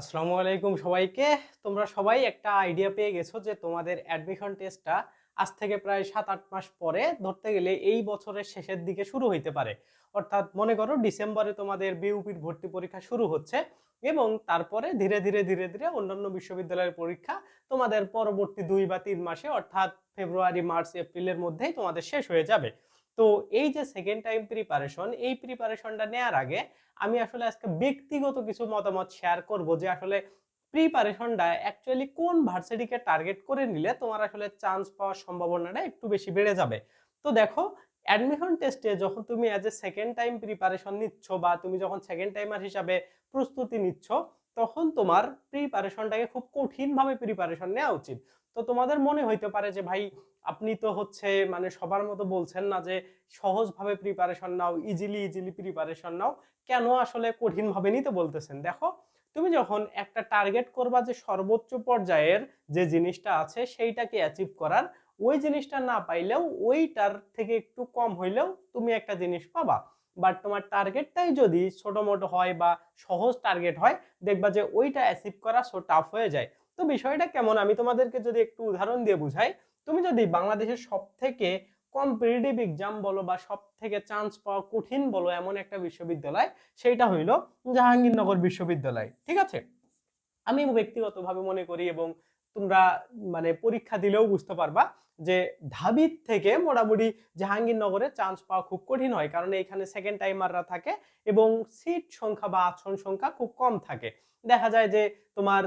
আসসালামু আলাইকুম সবাইকে। তোমরা সবাই একটা আইডিয়া পেয়ে গেছো যে তোমাদের অ্যাডমিশন টেস্টটা আজ থেকে প্রায় সাত আট মাস পরে ধরতে গেলে এই বছরের শেষের দিকে শুরু হইতে পারে। অর্থাৎ মনে করো ডিসেম্বরে তোমাদের বিউপির ভর্তি পরীক্ষা শুরু হচ্ছে এবং তারপরে ধীরে ধীরে ধীরে ধীরে অন্যান্য বিশ্ববিদ্যালয়ের পরীক্ষা তোমাদের পরবর্তী দুই বা তিন মাসে অর্থাৎ ফেব্রুয়ারি মার্চ এপ্রিলের মধ্যেই তোমাদের শেষ হয়ে যাবে। তো এই যে সেকেন্ড টাইম প্রিপারেশন এই প্রিপারেশনটা নেওয়ার আগে আমি আসলে আজকে ব্যক্তিগত কিছু মতামত শেয়ার করব যে আসলে প্রিপারেশনটা অ্যাকচুয়ালি কোন ভার্সিটিকে টার্গেট করে নিলে তোমার আসলে চান্স পাওয়ার সম্ভাবনাটা একটু বেশি বেড়ে যাবে। তো দেখো অ্যাডমিশন টেস্টে যখন তুমি as a second time preparation নিচ্ছ বা তুমি যখন সেকেন্ড টাইমার হিসাবে প্রস্তুতি নিচ্ছ তখন তোমার প্রিপারেশনটাকে খুব কঠিনভাবে প্রিপারেশন নেওয়া উচিত। তো তোমাদের মনে হইতে পারে যে, ভাই, আপনি তো হচ্ছে মানে সবার মতো বলছেন না যে, সহজভাবে প্রিপারেশন নাও ইজিলি ইজিলি প্রিপারেশন নাও। কেন আসলে কঠিনভাবে নিতে বলতেছেন? দেখো, তুমি যখন একটা টার্গেট করবা যে, সর্বোচ্চ পর্যায়ের যে জিনিসটা আছে, সেইটাকে অ্যাচিভ করার, ওই জিনিসটা না পাইলেও ওইটার থেকে একটু কম হইলেও তুমি একটা জিনিস পাবা। বাট তোমার টার্গেটটাই যদি ছোট মোটো হয় বা সহজ টার্গেট হয়, দেখবা যে ওইটা অ্যাচিভ করা সো টাফ হয়ে যায়। তো বিষয়টা কেমন? আমি তোমাদেরকে যদি একটু উদাহরণ দিয়ে বুঝাই। তুমি যদি বাংলাদেশের সব থেকে কম্পিটিটিভ এক্সাম বলো বা সব থেকে চান্স পাওয়া কঠিন বলো এমন একটা বিশ্ববিদ্যালয়, সেইটা হইল জাহাঙ্গীরনগর বিশ্ববিদ্যালয়। ঠিক আছে? আমি ব্যক্তিগতভাবে মনে করি এবং তোমরা মানে পরীক্ষা দিলেও বুঝতে পারবা যে ঢাবির থেকে মোটামুটি জাহাঙ্গীরনগরে চান্স পাওয়া খুব কঠিন হয়। কারণ এখানে সেকেন্ড টাইমাররা থাকে এবং সিট সংখ্যা বা আসন সংখ্যা খুব কম থাকে। দেখা যায় যে তোমার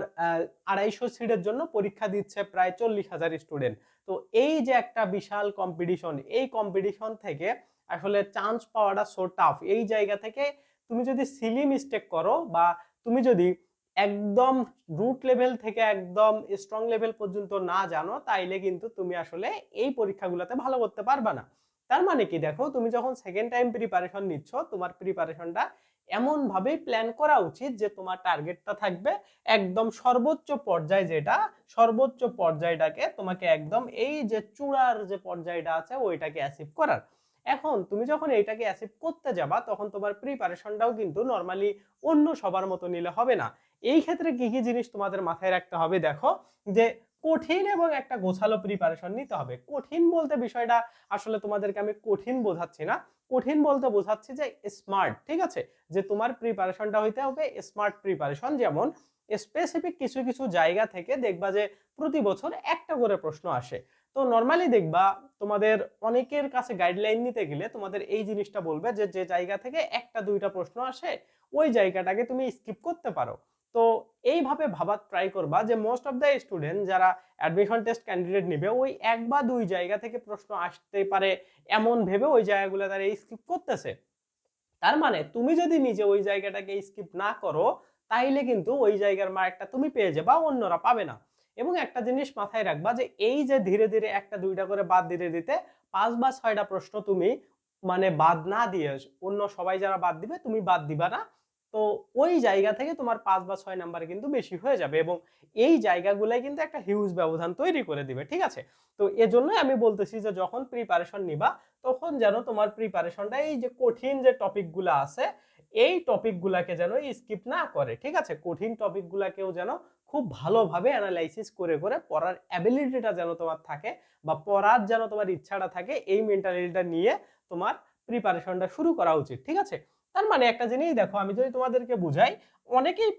আড়াইশো সিটের জন্য পরীক্ষা দিচ্ছে প্রায় চল্লিশ হাজার স্টুডেন্ট তো এই যে একটা বিশাল কম্পিটিশন এই কম্পিটিশন থেকে আসলে চান্স পাওয়াটা সো টাফ এই জায়গা থেকে তুমি যদি সিলি মিস্টেক করো বা তুমি যদি একদম রুট লেভেল থেকে একদম স্ট্রং লেভেল পর্যন্ত না জানো, তাইলে কিন্তু তুমি আসলে এই পরীক্ষাগুলোতে ভালো করতে পারবা না। তার মানে কি দেখো, তুমি যখন সেকেন্ড টাইম প্রিপারেশন নিচ্ছ, তোমার প্রিপারেশনটা এমন ভাবে প্ল্যান করা উচিত যে তোমার টার্গেটটা থাকবে একদম সর্বোচ্চ পর্যায় যেটা, সর্বোচ্চ পর্যায়টাকে তোমাকে একদম এই যে চূড়ার যে পর্যায়টা আছে, ওইটাকে অ্যাচিভ করার। এখন তুমি যখন এইটাকে অ্যাচিভ করতে যাবা, তখন তোমার প্রিপারেশনটাও কিন্তু নর্মালি অন্য সবার মতো নিলে হবে না। এই ক্ষেত্রে কি কি জিনিস তোমাদের মাথায় রাখতে হবে দেখো? যে কঠিন এবং একটা গোছালো প্রিপারেশন নিতে হবে। কঠিন বলতে বিষয়টা আসলে তোমাদেরকে আমি কঠিন বোঝাচ্ছি না। কঠিন বলতে বোঝাচ্ছি যে স্মার্ট ঠিক আছে? যে তোমার প্রিপারেশনটা হইতে হবে স্মার্ট প্রিপারেশন যেমন স্পেসিফিক কিছু কিছু জায়গা থেকে দেখবা যে প্রতি বছর একটা করে প্রশ্ন আসে। তো নর্মালি দেখবা তোমাদের অনেকের কাছে গাইডলাইন নিতে গেলে তোমাদের এই জিনিসটা বলবে যে যে জায়গা থেকে একটা, দুইটা প্রশ্ন আসে, ওই জায়গাটাকে তুমি স্কিপ করতে পারো। তো এইভাবে ভাবার ট্রাই করবা যে মোস্ট অফ দ্য স্টুডেন্ট যারা অ্যাডমিশন টেস্ট ক্যান্ডিডেট নেবে, ওই এক বা দুই জায়গা থেকে প্রশ্ন আসতে পারে এমন ভেবে ওই জায়গাগুলো তারা স্কিপ করতেছে। তার মানে তুমি যদি নিজে ওই জায়গাটাকে স্কিপ না করো, তাইলে কিন্তু ওই জায়গার মার্কটা তুমি পেয়ে যাবা, অন্যরা পাবে না। এবং একটা জিনিস মাথায় রাখবা যে এই যে ধীরে ধীরে একটা দুইটা করে বাদ দিতে দিতে পাঁচ বা ছয়টা প্রশ্ন তুমি মানে বাদ না দিয়ে অন্য সবাই যারা বাদ দিবে, তুমি বাদ দিবা না। তো ওই জায়গা থেকে তোমার পাঁচ বা ছয় নাম্বার কিন্তু বেশি হয়ে যাবে এবং এই জায়গাগুলাই কিন্তু একটা হিউজ ব্যবধান তৈরি করে দিবে, ঠিক আছে? তো এজন্যই আমি বলতেছি যে যখন প্রিপারেশন নিবা, তখন যেন তোমার প্রিপারেশনটা এই যে কঠিন যে টপিকগুলো আছে, এই টপিকগুলাকে যেন স্কিপ না করে, ঠিক আছে? কঠিন টপিকগুলাকেও যেন খুব ভালোভাবে অ্যানালাইসিস করে করে পড়ার অ্যাবিলিটিটা যেন তোমার থাকে বা পড়ার যেন তোমার ইচ্ছাটা থাকে, এই মেন্টালিটিটা নিয়ে তোমার প্রিপারেশনটা শুরু করা উচিত, ঠিক আছে? তার মানে একটা জিনিস দেখো, আমি যদি তোমাদেরকে বুঝাই, অনেকেই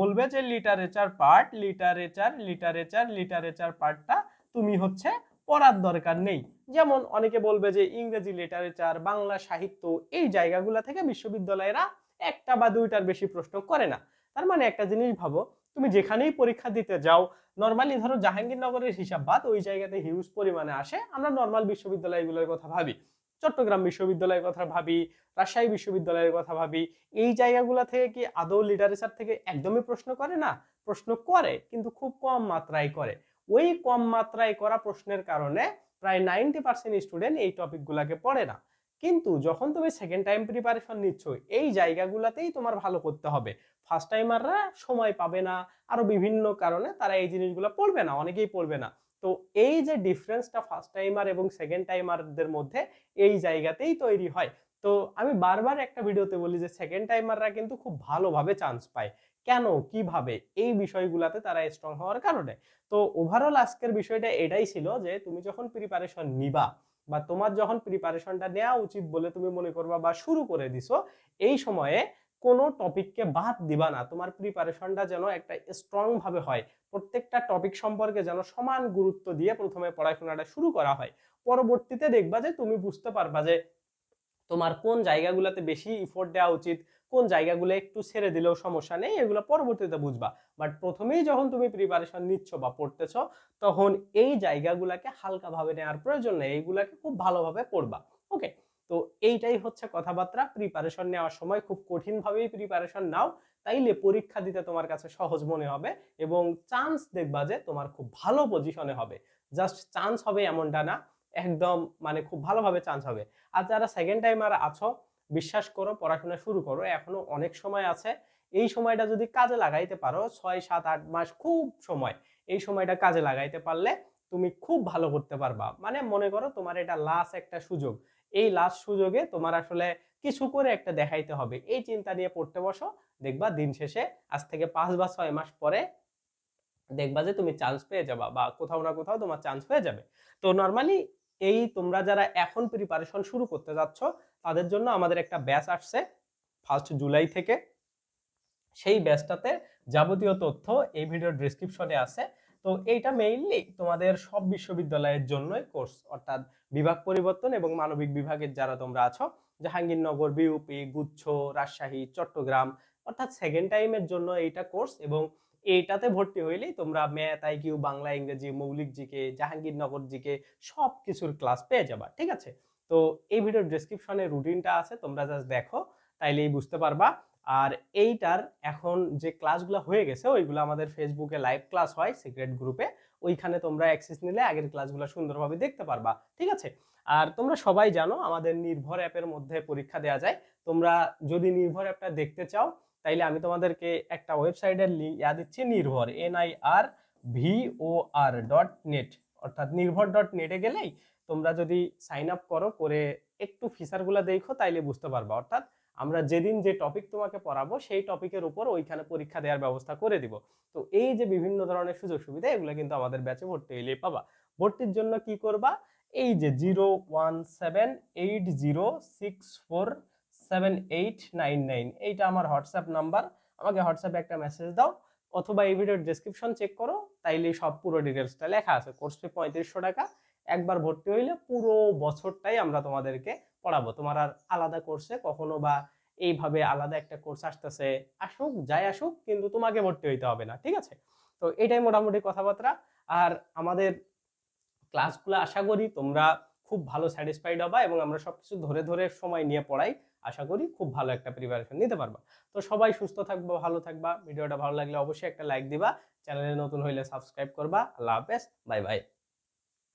বলবে যে literature part literature literature literature পার্টটা তুমি হচ্ছে পড়ার দরকার নেই। যেমন অনেকে বলবে যে ইংরেজি লিটারেচার বাংলা সাহিত্য, এই জায়গাগুলো থেকে বিশ্ববিদ্যালয়েরা একটা বা দুইটার বেশি প্রশ্ন করে না। তার মানে একটা জিনিস ভাবো, তুমি যেখানেই পরীক্ষা দিতে যাও নর্মালি ধরো জাহাঙ্গীরনগরের হিসাব বাদ, ওই জায়গাতে হিউজ পরিমাণে আসে, আমরা নর্মাল বিশ্ববিদ্যালয়গুলোর কথা ভাবি। চট্টগ্রাম বিশ্ববিদ্যালয়ের কথা ভাবি, রাজশাহী বিশ্ববিদ্যালয়ের কথা ভাবি, এই জায়গাগুলো থেকে কি আদৌ লিটারেচার থেকে একদমই প্রশ্ন করে না? প্রশ্ন করে, কিন্তু খুব কম মাত্রায় করে। ওই কম মাত্রায় করা প্রশ্নের কারণে প্রায় নাইনটি পার্সেন্ট স্টুডেন্ট এই টপিকগুলোকে পড়ে না। কিন্তু যখন তুমি সেকেন্ড টাইম প্রিপারেশন নিচ্ছ, এই জায়গাগুলোতেই তোমার ভালো করতে হবে। ফার্স্ট টাইমাররা সময় পাবে না আরও বিভিন্ন কারণে তারা এই জিনিসগুলো পড়বে না, অনেকেই পড়বে না। তো এই যে ডিফারেন্সটা ফার্স্ট টাইমার এবং সেকেন্ড টাইমারদের মধ্যে এই জায়গাতেই তৈরি হয়। তো আমি বারবার একটা ভিডিওতে বলি যে সেকেন্ড টাইমাররা কিন্তু খুব ভালোভাবে চান্স পায়। কেন? কীভাবে? এই বিষয়গুলোতে তারা স্ট্রং হওয়ার কারণে। তো ওভারঅল আজকের বিষয়টা এটাই ছিল যে তুমি যখন প্রিপারেশন নিবা বা তোমার যখন প্রিপারেশনটা নেওয়া উচিত বলে তুমি মনে করবা বা শুরু করে দিছো, এই সময়ে কোনো টপিককে বাদ দিবা না। তোমার প্রিপারেশনটা যেন একটা স্ট্রং ভাবে হয়। প্রত্যেকটা টপিক সম্পর্কে যেন সমান গুরুত্ব দিয়ে প্রথমে পড়াশোনাটা শুরু করা হয়। পরবর্তীতে দেখবা যে তুমি বুঝতে পারবা যে তোমার কোন জায়গাগুলোতে বেশি ইফোর্ট দেওয়া উচিত, কোন জায়গাগুলো একটু ছেড়ে দিলেও সমস্যা নেই, এগুলো পরবর্তীতে বুঝবা। বাট প্রথমেই যখন তুমি প্রিপারেশন নিচ্ছ বা পড়তেছ, তখন এই জায়গাগুলোকে হালকাভাবে নেওয়ার প্রয়োজন নেই। এইগুলাকে খুব ভালোভাবে পড়বা। ওকে তো এইটাই হচ্ছে কথাবার্তা। প্রিপারেশন নেওয়ার সময় খুব কঠিনভাবেই প্রিপারেশন নাও, তাইলে পরীক্ষা দিতে তোমার কাছে সহজ মনে হবে এবং চান্স দেখবা যে তোমার খুব ভালো পজিশনে হবে। জাস্ট চান্স হবে এমনটা না, একদম মানে খুব ভালোভাবে চান্স হবে। আর যারা সেকেন্ড টাইমার আছো, বিশ্বাস করো, পড়াশোনা শুরু করো, এখনও অনেক সময় আছে। এই সময়টা যদি কাজে লাগাইতে পারো, ছয়, সাত, আট মাস খুব সময়। এই সময়টা কাজে লাগাইতে পারলে তুমি খুব ভালো করতে পারবা। মানে মনে করো তোমার এটা লাস্ট একটা সুযোগ। এই লাস্ট সুযোগে তোমার আসলে কিছু করে একটা দেখাইতে হবে। এই চিন্তা নিয়ে পড়তে বসো, দেখবা দিন শেষে আজ থেকে পাঁচ বা ছয় মাস পরে দেখবা যে তুমি চান্স পেয়ে যাবা বা কোথাও না কোথাও তোমার চান্স হয়ে যাবে। তো নর্মালি এই তোমরা যারা এখন প্রিপারেশন শুরু করতে যাচ্ছ, তাদের জন্য আমাদের একটা ব্যাচ আসছে ফার্স্ট জুলাই থেকে। সেই ব্যাচটাতে যাবতীয় তথ্য এই ভিডিওর ডিসক্রিপশনে আছে। তো এইটা মেইনলি তোমাদের সব বিশ্ববিদ্যালয়ের জন্যই কোর্স অর্থাৎ বিভাগ পরিবর্তন এবং মানবিক বিভাগের যারা তোমরা আছো, জাহাঙ্গীরনগর বিউপি গুচ্ছ, রাজশাহী, চট্টগ্রাম, অর্থাৎ সেকেন্ড টাইমের জন্য এইটা কোর্স এবং এইটাতে ভর্তি হইলেই তোমরা ম্যাথ আইকিউ বাংলা, ইংরেজি, মৌলিক জিকে, জাহাঙ্গীরনগর জিকে সব কিছুর ক্লাস পেয়ে যাবা, ঠিক আছে? তো এই ভিডিওর ডেসক্রিপশনে রুটিনটা আছে, তোমরা জাস্ট দেখো, তাইলেই বুঝতে পারবা। আর এইটার এখন যে ক্লাসগুলো হয়ে গেছে, ওইগুলো আমাদের ফেসবুকে লাইভ ক্লাস হয় সিক্রেট গ্রুপে ওইখানে তোমরা অ্যাক্সেস নিলে আগের ক্লাসগুলো সুন্দরভাবে দেখতে পারবা, ঠিক আছে? আর তোমরা সবাই জানো আমাদের নির্ভর অ্যাপের মধ্যে পরীক্ষা দেওয়া যায়। তোমরা যদি নির্ভর অ্যাপটা দেখতে চাও, তাইলে আমি তোমাদেরকে একটা ওয়েবসাইটের ইয়া দিচ্ছি Nirvor NIR I R V O R dot net অর্থাৎ নির্ভর ডট নেটে গেলেই তোমরা যদি সাইন আপ করো, করে একটু ফিচারগুলো দেখো, তাইলে বুঝতে পারবা। অর্থাৎ আমরা যেদিন যে টপিক তোমাকে পড়াবো, সেই টপিকের উপর ওইখানে পরীক্ষা দেওয়ার ব্যবস্থা করে দিব। তো এই যে বিভিন্ন ধরনের সুযোগ সুবিধা এগুলো কিন্তু আমাদের ব্যাচে ভর্তি হইলে পাবা। ভর্তির জন্য কি করবা? এই যে zero one seven eight zero six four seven eight nine nine, এইটা আমার হোয়াটসঅ্যাপ নাম্বার। আমাকে হোয়াটসঅ্যাপে একটা মেসেজ দাও। অথবা এই ভিডিওর ডেসক্রিপশন চেক করো, তাইলে সব পুরো ডিটেলসটা লেখা আছে। কোর্স ফি পঁয়ত্রিশশো টাকা। একবার ভর্তি হইলে পুরো বছরটাই আমরা তোমাদেরকে পড়াবো। তোমার আর আলাদা কোর্সে কখনো বা এইভাবে আলাদা একটা কোর্স আসতেছে, আসুক, যাই আসুক, কিন্তু তোমাকে ভর্তি হইতে হবে না, ঠিক আছে? তো এটাই মোটামুটি কথাবার্তা। আর আমাদের ক্লাসগুলো আশা করি তোমরা খুব ভালো স্যাটিসফাইড হবা এবং আমরা সবকিছু ধরে ধরে সময় নিয়ে পড়াই। আশা করি খুব ভালো একটা প্রিপারেশন নিতে পারবা। তো সবাই সুস্থ থাকবা, ভালো থাকবা। ভিডিওটা ভালো লাগলে অবশ্যই একটা লাইক দিবা। চ্যানেলে নতুন হইলে সাবস্ক্রাইব করবা। আল্লাহ হাফেজ। Bye bye